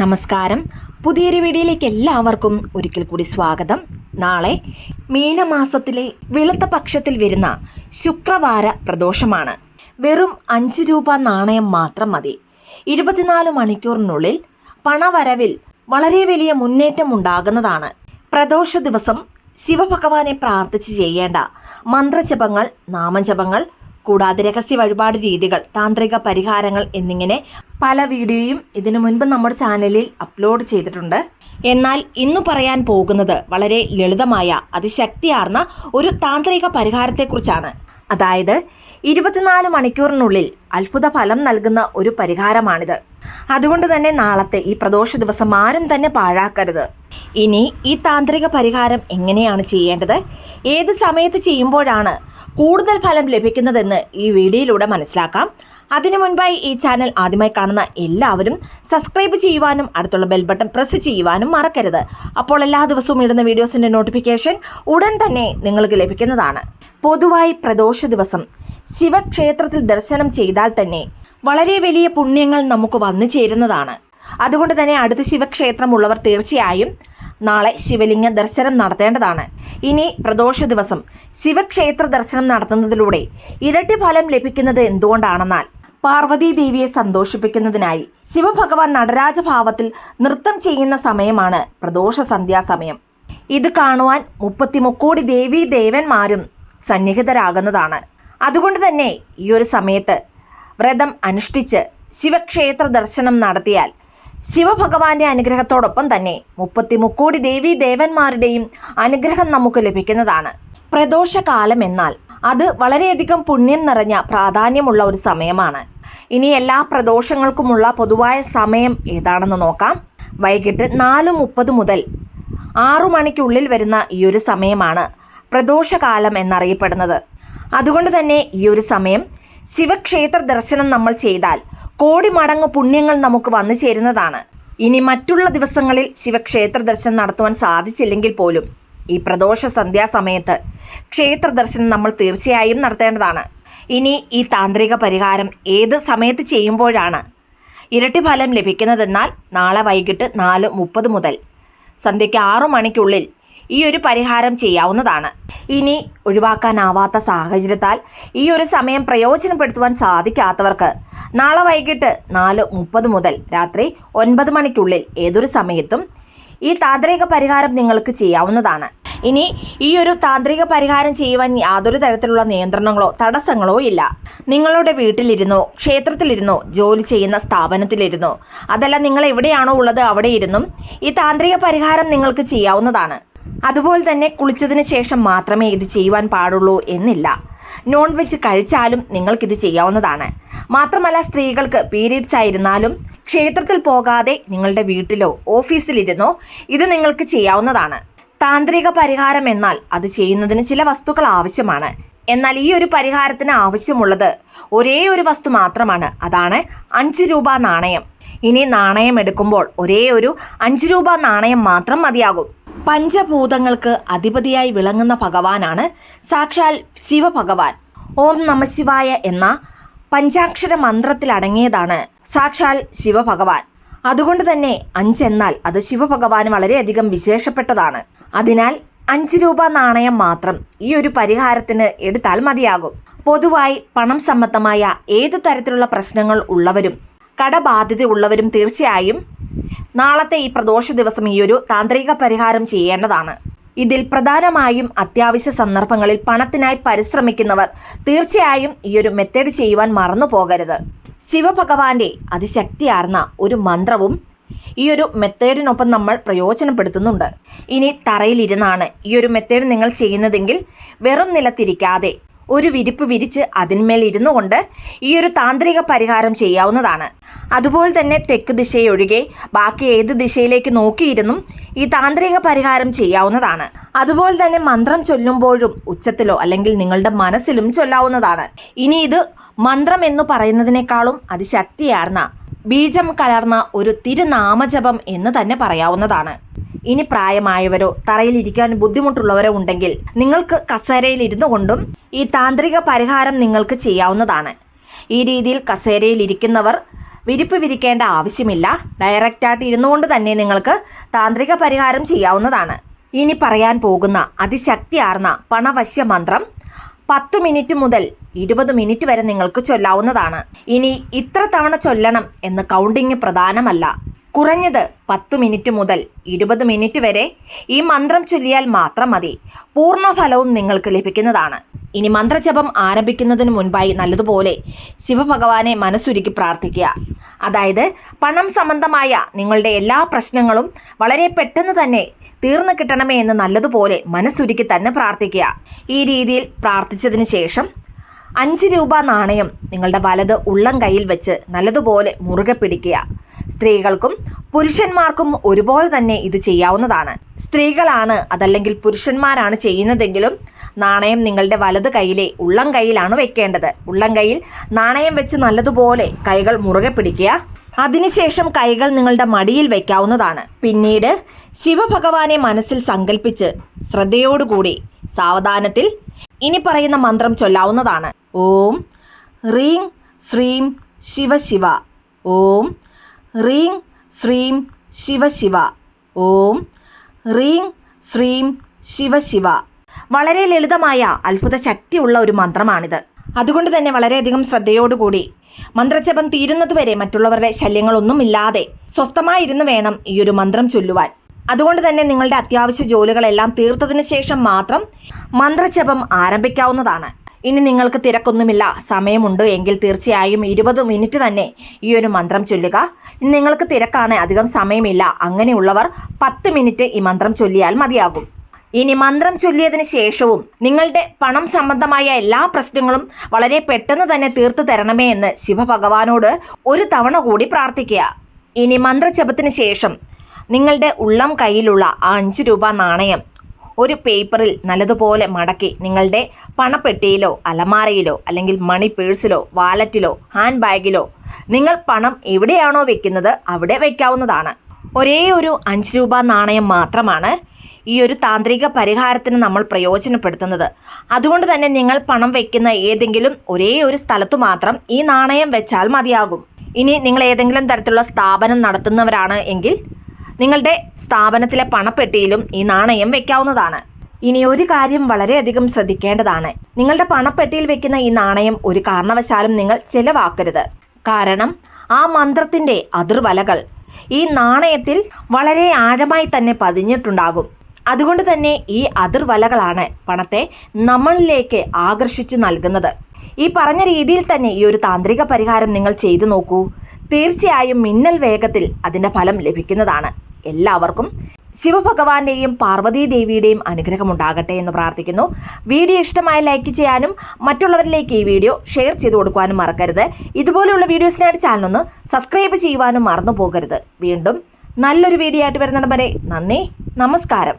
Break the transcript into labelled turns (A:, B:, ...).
A: നമസ്കാരം. പുതിയൊരു വീഡിയോയിലേക്ക് എല്ലാവർക്കും ഒരിക്കൽ കൂടി സ്വാഗതം. നാളെ മീനമാസത്തിലെ വെളുത്ത പക്ഷത്തിൽ വരുന്ന ശുക്രവാര പ്രദോഷമാണ്. വെറും അഞ്ച് രൂപ നാണയം മാത്രം മതി. ഇരുപത്തിനാല് മണിക്കൂറിനുള്ളിൽ പണവരവിൽ വളരെ വലിയ മുന്നേറ്റം ഉണ്ടാകുന്നതാണ്. പ്രദോഷ ദിവസം ശിവഭഗവാനെ പ്രാർത്ഥിച്ച് ചെയ്യേണ്ട മന്ത്രജപങ്ങൾ നാമജപങ്ങൾ കൂടാതെ രഹസ്യ വഴിപാട് രീതികൾ താന്ത്രിക പരിഹാരങ്ങൾ എന്നിങ്ങനെ പല വീഡിയോയും ഇതിനു മുൻപ് നമ്മുടെ ചാനലിൽ അപ്ലോഡ് ചെയ്തിട്ടുണ്ട്. എന്നാൽ ഇന്ന് പറയാൻ പോകുന്നത് വളരെ ലളിതമായ അതിശക്തിയാർന്ന ഒരു താന്ത്രിക പരിഹാരത്തെക്കുറിച്ചാണ്. അതായത് ഇരുപത്തിനാല് മണിക്കൂറിനുള്ളിൽ അത്ഭുത ഫലം നൽകുന്ന ഒരു പരിഹാരമാണിത്. അതുകൊണ്ട് തന്നെ നാളത്തെ ഈ പ്രദോഷ ദിവസം ആരും തന്നെ പാഴാക്കരുത്. ഇനി ഈ താന്ത്രിക പരിഹാരം എങ്ങനെയാണ് ചെയ്യേണ്ടത്? ഏത് സമയത്ത് ചെയ്യുമ്പോഴാണ് കൂടുതൽ ഫലം ലഭിക്കുന്നതെന്ന് ഈ വീഡിയോയിലൂടെ മനസ്സിലാക്കാം. അതിനു മുൻപായി ഈ ചാനൽ ആദ്യമായി കാണുന്ന എല്ലാവരും സബ്സ്ക്രൈബ് ചെയ്യുവാനും അടുത്തുള്ള ബെൽ ബട്ടൺ പ്രസ് ചെയ്യുവാനും മറക്കരുത്. അപ്പോൾ എല്ലാ ദിവസവും ഇടുന്ന വീഡിയോസിന്റെ നോട്ടിഫിക്കേഷൻ ഉടൻ തന്നെ നിങ്ങൾക്ക് ലഭിക്കുന്നതാണ്. പൊതുവായി പ്രദോഷ ദിവസം ശിവക്ഷേത്രത്തിൽ ദർശനം ചെയ്താൽ തന്നെ വളരെ വലിയ പുണ്യങ്ങൾ നമുക്ക് വന്നു ചേരുന്നതാണ്. അതുകൊണ്ട് തന്നെ അടുത്ത ശിവക്ഷേത്രമുള്ളവർ തീർച്ചയായും നാളെ ശിവലിംഗ ദർശനം നടത്തേണ്ടതാണ്. ഇനി പ്രദോഷ ദിവസം. ശിവക്ഷേത്ര ദർശനം നടത്തുന്നതിലൂടെ ഇരട്ടി ഫലം ലഭിക്കുന്നത് എന്തുകൊണ്ടാണെന്നാൽ പാർവതി ദേവിയെ സന്തോഷിപ്പിക്കുന്നതിനായി ശിവഭഗവാൻ നടരാജഭാവത്തിൽ നൃത്തം ചെയ്യുന്ന സമയമാണ് പ്രദോഷ സന്ധ്യാസമയം ഇത് കാണുവാൻ മുപ്പത്തി മുക്കോടി ദേവീ ദേവന്മാരും സന്നിഹിതരാകുന്നതാണ്. അതുകൊണ്ട് തന്നെ ഈ ഒരു സമയത്ത് വ്രതം അനുഷ്ഠിച്ച് ശിവക്ഷേത്ര ദർശനം നടത്തിയാൽ ശിവഭഗവാന്റെ അനുഗ്രഹത്തോടൊപ്പം തന്നെ മുപ്പത്തി മുക്കോടി ദേവീ ദേവന്മാരുടെയും അനുഗ്രഹം നമുക്ക് ലഭിക്കുന്നതാണ്. പ്രദോഷകാലം എന്നാൽ അത് വളരെയധികം പുണ്യം നിറഞ്ഞ പ്രാധാന്യമുള്ള ഒരു സമയമാണ്. ഇനി എല്ലാ പ്രദോഷങ്ങൾക്കുമുള്ള പൊതുവായ സമയം ഏതാണെന്ന് നോക്കാം. വൈകിട്ട് നാല് മുപ്പത് മുതൽ ആറു മണിക്കുള്ളിൽ വരുന്ന ഈ ഒരു സമയമാണ് പ്രദോഷകാലം എന്നറിയപ്പെടുന്നത്. അതുകൊണ്ട് തന്നെ ഈ ഒരു സമയം ശിവക്ഷേത്ര ദർശനം നമ്മൾ ചെയ്താൽ കോടി മടങ്ങ് പുണ്യങ്ങൾ നമുക്ക് വന്നു ചേരുന്നതാണ്. ഇനി മറ്റുള്ള ദിവസങ്ങളിൽ ശിവക്ഷേത്ര ദർശനം നടത്തുവാൻ സാധിച്ചില്ലെങ്കിൽ പോലും ഈ പ്രദോഷ സന്ധ്യാസമയത്ത് ക്ഷേത്ര ദർശനം നമ്മൾ തീർച്ചയായും നടത്തേണ്ടതാണ്. ഇനി ഈ താന്ത്രിക പരിഹാരം ഏത് സമയത്ത് ചെയ്യുമ്പോഴാണ്? ഇരട്ടി ഫലം ലഭിക്കുന്നതെന്നാൽ നാളെ വൈകിട്ട് നാല് മുപ്പത് മുതൽ. സന്ധ്യയ്ക്ക് ആറു മണിക്കുള്ളിൽ ഈ ഒരു പരിഹാരം ചെയ്യാവുന്നതാണ്. ഇനി ഒഴിവാക്കാനാവാത്ത സാഹചര്യത്താൽ ഈ ഒരു സമയം പ്രയോജനപ്പെടുത്തുവാൻ സാധിക്കാത്തവർക്ക് നാളെ വൈകിട്ട് നാല് മുപ്പത് മുതൽ രാത്രി ഒൻപത് മണിക്കുള്ളിൽ ഏതൊരു സമയത്തും ഈ താന്ത്രിക പരിഹാരം നിങ്ങൾക്ക് ചെയ്യാവുന്നതാണ്. ഇനി ഈ ഒരു താന്ത്രിക പരിഹാരം ചെയ്യുവാൻ യാതൊരു തരത്തിലുള്ള നിയന്ത്രണങ്ങളോ തടസ്സങ്ങളോ ഇല്ല. നിങ്ങളുടെ വീട്ടിലിരുന്നോ ക്ഷേത്രത്തിലിരുന്നോ ജോലി ചെയ്യുന്ന സ്ഥാപനത്തിലിരുന്നോ അതല്ല നിങ്ങൾ എവിടെയാണോ ഉള്ളത് അവിടെ ഇരുന്നും ഈ താന്ത്രിക പരിഹാരം നിങ്ങൾക്ക് ചെയ്യാവുന്നതാണ്. അതുപോലെ തന്നെ കുളിച്ചതിന് ശേഷം മാത്രമേ ഇത് ചെയ്യുവാൻ പാടുള്ളൂ എന്നില്ല. നോൺ വെജ് കഴിച്ചാലും നിങ്ങൾക്കിത് ചെയ്യാവുന്നതാണ്. മാത്രമല്ല സ്ത്രീകൾക്ക് പീരീഡ്സ് ആയിരുന്നാലും ക്ഷേത്രത്തിൽ പോകാതെ നിങ്ങളുടെ വീട്ടിലോ ഓഫീസിലിരുന്നോ ഇത് നിങ്ങൾക്ക് ചെയ്യാവുന്നതാണ്. താന്ത്രിക പരിഹാരം എന്നാൽ അത് ചെയ്യുന്നതിന് ചില വസ്തുക്കൾ ആവശ്യമാണ്. എന്നാൽ ഈ ഒരു പരിഹാരത്തിന് ആവശ്യമുള്ളത് ഒരേ ഒരു വസ്തു മാത്രമാണ്. അതാണ് അഞ്ച് രൂപ നാണയം. ഇനി നാണയം എടുക്കുമ്പോൾ ഒരേ ഒരു അഞ്ച് രൂപ നാണയം മാത്രം മതിയാകും. പഞ്ചഭൂതങ്ങൾക്ക് അധിപതിയായി വിളങ്ങുന്ന ഭഗവാനാണ് സാക്ഷാൽ ശിവഭഗവാൻ. ഓം നമശിവായ എന്ന പഞ്ചാക്ഷര മന്ത്രത്തിൽ അടങ്ങിയതാണ് സാക്ഷാൽ ശിവഭഗവാൻ. അതുകൊണ്ട് തന്നെ അഞ്ചെന്നാൽ അത് ശിവഭഗവാന് വളരെയധികം വിശേഷപ്പെട്ടതാണ്. അതിനാൽ അഞ്ച് രൂപ നാണയം മാത്രം ഈ ഒരു പരിഹാരത്തിന് എടുത്താൽ മതിയാകും. പൊതുവായി പണം സംബന്ധമായ ഏതു തരത്തിലുള്ള പ്രശ്നങ്ങൾ ഉള്ളവരും കടബാധ്യത ഉള്ളവരും തീർച്ചയായും നാളത്തെ ഈ പ്രദോഷ ദിവസം ഈ ഒരു താന്ത്രിക പരിഹാരം ചെയ്യേണ്ടതാണ്. ഇതിൽ പ്രധാനമായും അത്യാവശ്യ സന്ദർഭങ്ങളിൽ പണത്തിനായി പരിശ്രമിക്കുന്നവർ തീർച്ചയായും ഈ ഒരു മെത്തേഡ് ചെയ്യുവാൻ മറന്നു പോകരുത്. ശിവഭഗവാന്റെ അതിശക്തിയാർന്ന ഒരു മന്ത്രവും ഈ ഒരു മെത്തേഡിനൊപ്പം നമ്മൾ പ്രയോജനപ്പെടുത്തുന്നുണ്ട്. ഇനി തറയിലിരുന്നാണ് ഈ ഒരു മെത്തേഡ് നിങ്ങൾ ചെയ്യുന്നതെങ്കിൽ വെറും നിലത്തിരിക്കാതെ ഒരു വിരിപ്പ് വിരിച്ച് അതിന്മേൽ ഇരുന്നു കൊണ്ട് ഈ ഒരു താന്ത്രിക പരിഹാരം ചെയ്യാവുന്നതാണ്. അതുപോലെ തന്നെ തെക്ക് ദിശയൊഴികെ ബാക്കി ഏത് ദിശയിലേക്ക് നോക്കിയിരുന്നും ഈ താന്ത്രിക പരിഹാരം ചെയ്യാവുന്നതാണ്. അതുപോലെ തന്നെ മന്ത്രം ചൊല്ലുമ്പോഴും ഉച്ചത്തിലോ അല്ലെങ്കിൽ നിങ്ങളുടെ മനസ്സിലും ചൊല്ലാവുന്നതാണ്. ഇനി ഇത് മന്ത്രം എന്ന് പറയുന്നതിനേക്കാളും അതിശക്തിയാർന്ന ബീജം കലർന്ന ഒരു തിരുനാമജപം എന്ന് തന്നെ പറയാവുന്നതാണ്. ഇനി പ്രായമായവരോ തറയിലിരിക്കാൻ ബുദ്ധിമുട്ടുള്ളവരോ ഉണ്ടെങ്കിൽ നിങ്ങൾക്ക് കസേരയിൽ ഇരുന്നു കൊണ്ടും ഈ താന്ത്രിക പരിഹാരം നിങ്ങൾക്ക് ചെയ്യാവുന്നതാണ്. ഈ രീതിയിൽ കസേരയിൽ ഇരിക്കുന്നവർ വിരിപ്പ് വിരിക്കേണ്ട ആവശ്യമില്ല. ഡയറക്റ്റായിട്ട് ഇരുന്നു കൊണ്ട് തന്നെ നിങ്ങൾക്ക് താന്ത്രിക പരിഹാരം ചെയ്യാവുന്നതാണ്. ഇനി പറയാൻ പോകുന്ന അതിശക്തിയാർന്ന പണവശ്യ മന്ത്രം പത്ത് മിനിറ്റ് മുതൽ ഇരുപത് മിനിറ്റ് വരെ നിങ്ങൾക്ക് ചൊല്ലാവുന്നതാണ്. ഇനി ഇത്ര തവണ ചൊല്ലണം എന്ന് കൗണ്ടിങ് പ്രധാനമല്ല. കുറഞ്ഞത് പത്ത് മിനിറ്റ് മുതൽ ഇരുപത് മിനിറ്റ് വരെ ഈ മന്ത്രം ചൊല്ലിയാൽ മാത്രം മതി. പൂർണ ഫലവും നിങ്ങൾക്ക് ലഭിക്കുന്നതാണ്. ഇനി മന്ത്രജപം ആരംഭിക്കുന്നതിന് മുൻപായി നല്ലതുപോലെ ശിവഭഗവാനെ മനസ്സുരുക്കി പ്രാർത്ഥിക്കുക. അതായത് പണം സംബന്ധമായ നിങ്ങളുടെ എല്ലാ പ്രശ്നങ്ങളും വളരെ പെട്ടെന്ന് തന്നെ തീർന്നു കിട്ടണമേ എന്ന് നല്ലതുപോലെ മനസ്സുരുക്കി തന്നെ പ്രാർത്ഥിക്കുക. ഈ രീതിയിൽ പ്രാർത്ഥിച്ചതിന് ശേഷം അഞ്ച് രൂപ നാണയം നിങ്ങളുടെ വലത് ഉള്ളം കയ്യിൽ വെച്ച് നല്ലതുപോലെ മുറുകെ പിടിക്കുക. സ്ത്രീകൾക്കും പുരുഷന്മാർക്കും ഒരുപോലെ തന്നെ ഇത് ചെയ്യാവുന്നതാണ്. സ്ത്രീകളാണ് അതല്ലെങ്കിൽ പുരുഷന്മാരാണ് ചെയ്യുന്നതെങ്കിലും നാണയം നിങ്ങളുടെ വലത് കൈയിലെ ഉള്ളം കയ്യിലാണ് വെക്കേണ്ടത്. ഉള്ളം കയ്യിൽ നാണയം വെച്ച് നല്ലതുപോലെ കൈകൾ മുറുകെ പിടിക്കുക. അതിനുശേഷം കൈകൾ നിങ്ങളുടെ മടിയിൽ വയ്ക്കാവുന്നതാണ് പിന്നീട് ശിവഭഗവാനെ മനസ്സിൽ സങ്കല്പിച്ച് ശ്രദ്ധയോടുകൂടി സാവധാനത്തിൽ ഇനി പറയുന്ന മന്ത്രം ചൊല്ലാവുന്നതാണ്. ഓം റീം ശ്രീം ശിവ ശിവ. ഓം റീം ശ്രീം ശിവ ശിവ. ഓം റീം ശ്രീം ശിവ ശിവ. വളരെ ലളിതമായ അത്ഭുത ശക്തിയുള്ള ഒരു മന്ത്രമാണിത്. അതുകൊണ്ട് തന്നെ വളരെയധികം ശ്രദ്ധയോടുകൂടി മന്ത്രജപം തീരുന്നതുവരെ മറ്റുള്ളവരുടെ ശല്യങ്ങളൊന്നുമില്ലാതെ സ്വസ്ഥമായിരുന്നു വേണം ഈ ഒരു മന്ത്രം ചൊല്ലുവാൻ. അതുകൊണ്ട് തന്നെ നിങ്ങളുടെ അത്യാവശ്യ ജോലികളെല്ലാം തീർത്തതിന് ശേഷം മാത്രം മന്ത്രജപം ആരംഭിക്കാവുന്നതാണ്. ഇനി നിങ്ങൾക്ക് തിരക്കൊന്നുമില്ല. സമയമുണ്ട് എങ്കിൽ തീർച്ചയായും ഇരുപത് മിനിറ്റ് തന്നെ ഈ ഒരു മന്ത്രം ചൊല്ലുക. നിങ്ങൾക്ക് തിരക്കാണ് അധികം സമയമില്ല. അങ്ങനെയുള്ളവർ പത്ത് മിനിറ്റ് ഈ മന്ത്രം ചൊല്ലിയാൽ മതിയാകും. ഇനി മന്ത്രം ചൊല്ലിയതിന് ശേഷവും നിങ്ങളുടെ പണം സംബന്ധമായ എല്ലാ പ്രശ്നങ്ങളും വളരെ പെട്ടെന്ന് തന്നെ തീർത്തു തരണമേ എന്ന് ശിവഭഗവാനോട് ഒരു തവണ കൂടി പ്രാർത്ഥിക്കുക. ഇനി മന്ത്രജപത്തിന് ശേഷം നിങ്ങളുടെ ഉള്ളം കയ്യിലുള്ള ആ അഞ്ച് രൂപ നാണയം ഒരു പേപ്പറിൽ നല്ലതുപോലെ മടക്കി നിങ്ങളുടെ പണപ്പെട്ടിയിലോ അലമാരയിലോ അല്ലെങ്കിൽ മണി പേഴ്സിലോ വാലറ്റിലോ ഹാൻഡ് ബാഗിലോ നിങ്ങൾ പണം എവിടെയാണോ വെക്കുന്നത് അവിടെ വയ്ക്കാവുന്നതാണ് ഒരേ ഒരു അഞ്ച് രൂപ നാണയം മാത്രമാണ് ഈ ഒരു താന്ത്രിക പരിഹാരത്തിന് നമ്മൾ പ്രയോജനപ്പെടുത്തുന്നത്. അതുകൊണ്ട് തന്നെ നിങ്ങൾ പണം വയ്ക്കുന്ന ഏതെങ്കിലും ഒരേ ഒരു സ്ഥലത്തു മാത്രം ഈ നാണയം വെച്ചാൽ മതിയാകും. ഇനി നിങ്ങൾ ഏതെങ്കിലും തരത്തിലുള്ള സ്ഥാപനം നടത്തുന്നവരാണ് എങ്കിൽ നിങ്ങളുടെ സ്ഥാപനത്തിലെ പണപ്പെട്ടിയിലും ഈ നാണയം വെക്കാവുന്നതാണ്. ഇനി ഒരു കാര്യം വളരെയധികം ശ്രദ്ധിക്കേണ്ടതാണ്. നിങ്ങളുടെ പണപ്പെട്ടിയിൽ വെക്കുന്ന ഈ നാണയം ഒരു കാരണവശാലും നിങ്ങൾ ചെലവാക്കരുത്. കാരണം ആ മന്ത്രത്തിന്റെ അതിർവലകൾ ഈ നാണയത്തിൽ വളരെ ആഴമായി തന്നെ പതിഞ്ഞിട്ടുണ്ടാകും. അതുകൊണ്ട് തന്നെ ഈ അതിർവലകളാണ് പണത്തെ നമ്മളിലേക്ക് ആകർഷിച്ചു നൽകുന്നത്. ഈ പറഞ്ഞ രീതിയിൽ തന്നെ ഈ ഒരു താന്ത്രിക പരിഹാരം നിങ്ങൾ ചെയ്തു നോക്കൂ. തീർച്ചയായും മിന്നൽ വേഗത്തിൽ അതിന്റെ ഫലം ലഭിക്കുന്നതാണ്. എല്ലാവർക്കും ശിവഭഗവാന്റെയും പാർവതീ ദേവിയുടെയും അനുഗ്രഹം ഉണ്ടാകട്ടെ എന്ന് പ്രാർത്ഥിക്കുന്നു. വീഡിയോ ഇഷ്ടമായി ലൈക്ക് ചെയ്യാനും മറ്റുള്ളവരിലേക്ക് ഈ വീഡിയോ ഷെയർ ചെയ്ത് കൊടുക്കുവാനും മറക്കരുത്. ഇതുപോലെയുള്ള വീഡിയോസിനായിട്ട് ചാനലൊന്ന് സബ്സ്ക്രൈബ് ചെയ്യുവാനും മറന്നു പോകരുത്. വീണ്ടും നല്ലൊരു വീഡിയോ ആയിട്ട് വരുന്നിടം വരെ നന്ദി നമസ്കാരം.